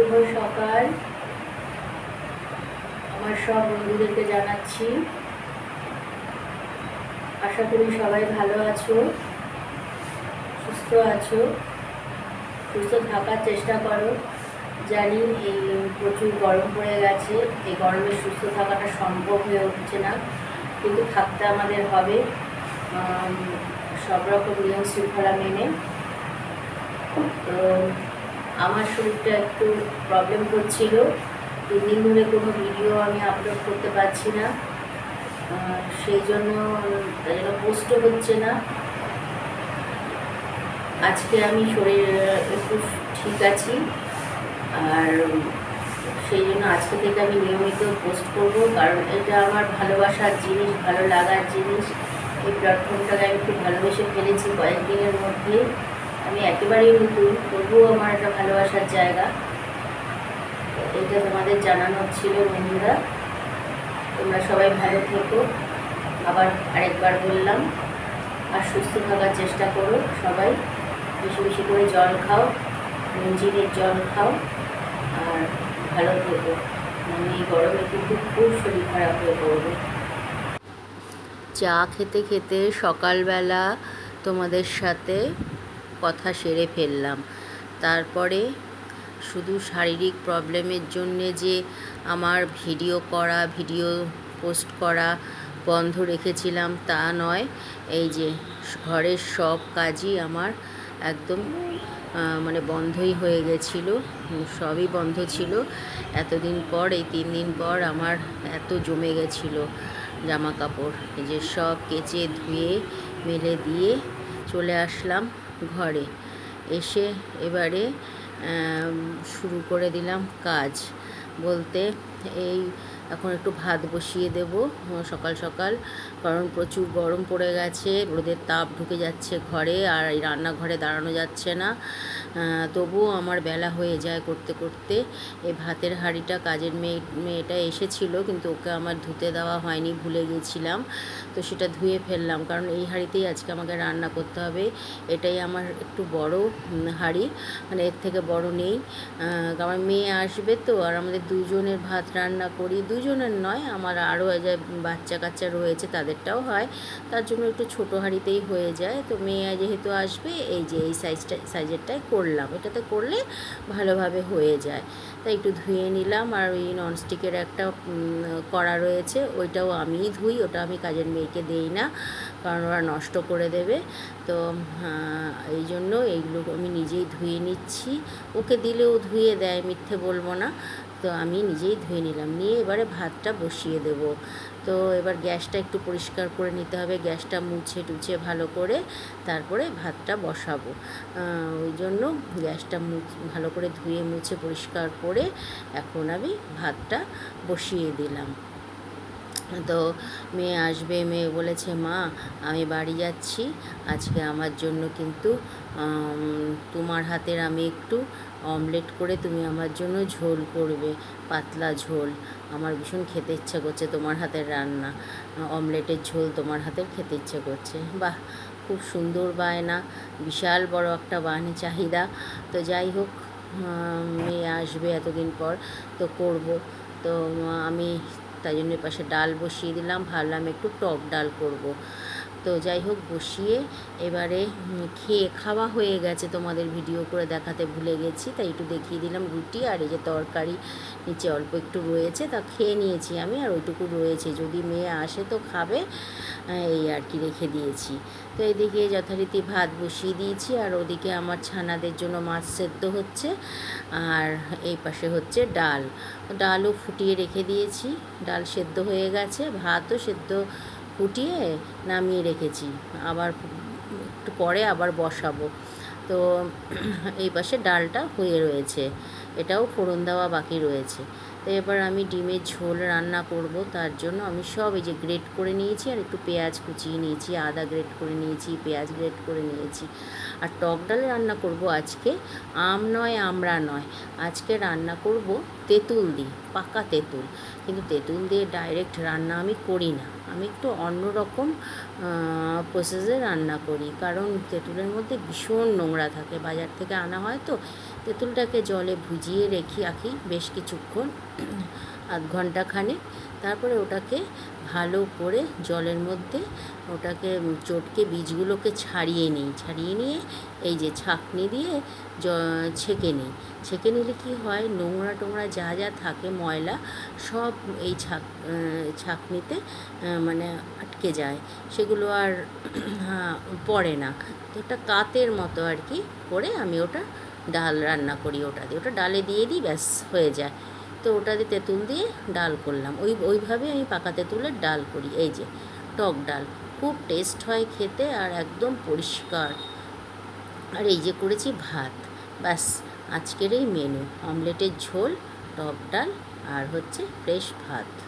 শুভ সকাল। আমার সব বন্ধুদেরকে জানাচ্ছি। আশা করি সবাই ভালো আছো, সুস্থ আছো, সুস্থ থাকার চেষ্টা করো। জানি এই প্রচুর গরম পড়ে গেছে, এই গরমে সুস্থ থাকাটা সম্ভব হয়ে উঠছে না, কিন্তু থাকতে আমাদের হবে। সব রকম নিয়ম শৃঙ্খলা মেনে। তো আমার শরীরটা একটু প্রবলেম করছিল। তিন দিন ধরে কোনো ভিডিও আমি আপলোড করতে পারছি না। সেই জন্য জন্য পোস্টও হচ্ছে না। আজকে আমি শরীর একটু ঠিক আছি। আর সেই জন্য আজকে থেকে আমি নিয়মিত পোস্ট করব। কারণ এটা আমার ভালোবাসার জিনিস, ভালো লাগার জিনিস। এই প্ল্যাটফর্মটাকে আমি খুব ভালোবেসে ফেলেছি কয়েকদিনের মধ্যে আমি একেবারেই নতুন, তবুও আমার একটা ভালোবাসার জায়গা। এটা তোমাদের জানানোর ছিল বন্ধুরা। তোমরা সবাই ভালো থেকো। আবার আরেকবার বললাম, আর সুস্থ থাকার চেষ্টা করো সবাই। বেশি বেশি করে জল খাও, মঞ্জিরের জল খাও, আর ভালো থেকো। মানে এই গরমে কিন্তু খুব শরীর খারাপ হয়ে পড়বে। চা খেতে খেতে সকালবেলা তোমাদের সাথে কথা সেরে ফেললাম। তারপরে শুধু শারীরিক প্রবলেমের জন্যে যে আমার ভিডিও করা, ভিডিও পোস্ট করা বন্ধ রেখেছিলাম তা নয়। এই যে ঘরের সব কাজই আমার একদম মানে বন্ধই হয়ে গেছিল, সবই বন্ধ ছিল। এতদিন পর, এই তিন দিন পর আমার এত জমে গেছিল জামা কাপড় যে সব কেচে ধুয়ে, মেলে দিয়ে চলে আসলাম ঘরে। এসে এবারে শুরু করে দিলাম কাজ। বলতে এই এখন একটু ভাত বসিয়ে দেব সকাল সকাল, কারণ প্রচুর গরম পড়ে গেছে, রোদের তাপ ঢুকে যাচ্ছে ঘরে আর এই রান্নাঘরে দাঁড়ানো যাচ্ছে না। তবুও আমার বেলা হয়ে যায় করতে করতে। এই ভাতের হাঁড়িটা কাজের মেয়ে, মেয়েটা এসেছিল, কিন্তু ওকে আমার ধুতে দেওয়া হয়নি, ভুলে গিয়েছিলাম তো সেটা ধুয়ে ফেললাম, কারণ এই হাঁড়িতেই আজকে আমাকে রান্না করতে হবে। এটাই আমার একটু বড় হাঁড়ি মানে এর থেকে বড় নেই। আমার মেয়ে আসবে তো, আর আমাদের দুজনের ভাত রান্না করি। দুজনের নয়, আমার আরও যে বাচ্চা কাচ্চা রয়েছে তাদেরটাও হয়। তার জন্য একটু ছোটো হাঁড়িতেই হয়ে যায়। তো মেয়ে যেহেতু আসবে, এই যে এই সাইজটা, সাইজেরটাই করলাম। এটাতে করলে ভালোভাবে হয়ে যায়। তাই একটু ধুয়ে নিলাম আর ওই ননস্টিকের একটা কড়া রয়েছে, ওইটাও আমিই ধুই। ওটা আমি কাজের মেয়েকে দেই না, কারণ ওরা নষ্ট করে দেবে। তো এই জন্য এইগুলো আমি নিজেই ধুয়ে নিচ্ছি। ওকে দিলেও ধুয়ে দেয়, মিথ্যে বলব না। তো আমি নিজেই ধুয়ে নিলাম। নিয়ে এবারে ভাতটা বসিয়ে দেব। তো এবার গ্যাসটা একটু পরিষ্কার করে নিতে হবে। গ্যাসটা মুছে টুছে ভালো করে তারপরে ভাতটা বসাবো। ওই জন্য গ্যাসটা ভালো করে ধুয়ে মুছে পরিষ্কার করে এখন আমি ভাতটা বসিয়ে দিলাম। তো মেয়ে আসবে, মেয়ে বলেছে, মা, আমি বাড়ি যাচ্ছি। আজকে আমার জন্য কিন্তু তোমার হাতের আমি একটু অমলেট করে তুমি আমার জন্য ঝোল করবে, পাতলা ঝোল। আমার ভীষণ খেতে ইচ্ছে করছে তোমার হাতের রান্না। অমলেটের ঝোল তোমার হাতের খেতে ইচ্ছে করছে। বাহ, খুব সুন্দর বায়না, বিশাল বড় একটা বাহিনী চাহিদা। তো যাই হোক মেয়ে আসবে এতদিন পর, তো করব। তো আমি তাই জন্য পাশে ডাল বসিয়ে দিলাম। ভাবলাম একটু টক ডাল করব। তো যাই হোক, বসিয়ে এবারে খেয়ে খাওয়া হয়ে গেছে তোমাদের ভিডিও করে দেখাতে ভুলে গেছি, তাই একটু দেখিয়ে দিলাম রুটি আর এই যে তরকারি নিচে অল্প একটু রয়েছে, তা খেয়ে নিয়েছি আমি আর ওইটুকু রয়েছে, যদি মেয়ে আসে তো খাবে এই আর কি রেখে দিয়েছি। তো এদিকে যথারীতি ভাত বসিয়ে দিয়েছি আর ওদিকে আমার ছানাদের জন্য মাছ সেদ্ধ হচ্ছে আর এই পাশে হচ্ছে ডাল। ডালও ফুটিয়ে রেখে দিয়েছি, ডাল সেদ্ধ হয়ে গেছে, ভাতও সেদ্ধ ফুটিয়ে নামিয়ে রেখেছি। আবার একটু পরে আবার বসাবো। তো এই পাশে ডালটা হয়ে রয়েছে। এটাও ফোড়ন দেওয়া বাকি রয়েছে। তো এবার আমি ডিমের ঝোল রান্না করব। তার জন্য আমি সব এই যে গ্রেট করে নিয়েছি আর একটু পেঁয়াজ কুচিয়ে নিয়েছি, আদা গ্রেট করে নিয়েছি, পেঁয়াজ গ্রেট করে নিয়েছি। আর টক ডাল রান্না করব আজকে। আম নয়, আমরা নয়। আজকে রান্না করব তেঁতুল দিয়ে, পাকা তেঁতুল। কিন্তু তেঁতুল দিয়ে ডাইরেক্ট রান্না আমি করি না। আমি একটু অন্যরকম প্রসেসে রান্না করি। কারণ তেঁতুলের মধ্যে ভীষণ নোংরা থাকে। বাজার থেকে আনা হয় তো, তেঁতুলটাকে জলে ভুজিয়ে রেখে আঁকি বেশ কিছুক্ষণ, আধ ঘণ্টা খানেক তারপরে ওটাকে ভালো করে জলের মধ্যে ওটাকে চটকে বীজগুলোকে ছাড়িয়ে নিই। ছাড়িয়ে নিয়ে এই যে ছাঁকনি দিয়ে জ ছেঁকে নিই। ছেঁকে নিলে কি হয়? নোংরা টোংরা যা যা থাকে ময়লা সব এই ছাক ছাঁকনিতে মানে আটকে যায়। সেগুলো আর হ্যাঁ, পড়ে না। তো একটা কাতের মতো আর কি করে আমি ওটা ডাল রান্না করি ওটা দিয়ে। ওটা ডালে দিয়ে দিই ব্যাস হয়ে যায়। তো ওটাতে তেঁতুল দিয়ে ডাল করলাম। ওই, ওইভাবে আমি পাকা তেঁতুলের ডাল করি। এই যে, টক ডাল। খুব টেস্ট হয় খেতে আর একদম পরিষ্কার। আর এই যে করেছি ভাত। ব্যাস, আজকের এই মেনু অমলেটের ঝোল, টক ডাল আর হচ্ছে ফ্রেশ ভাত।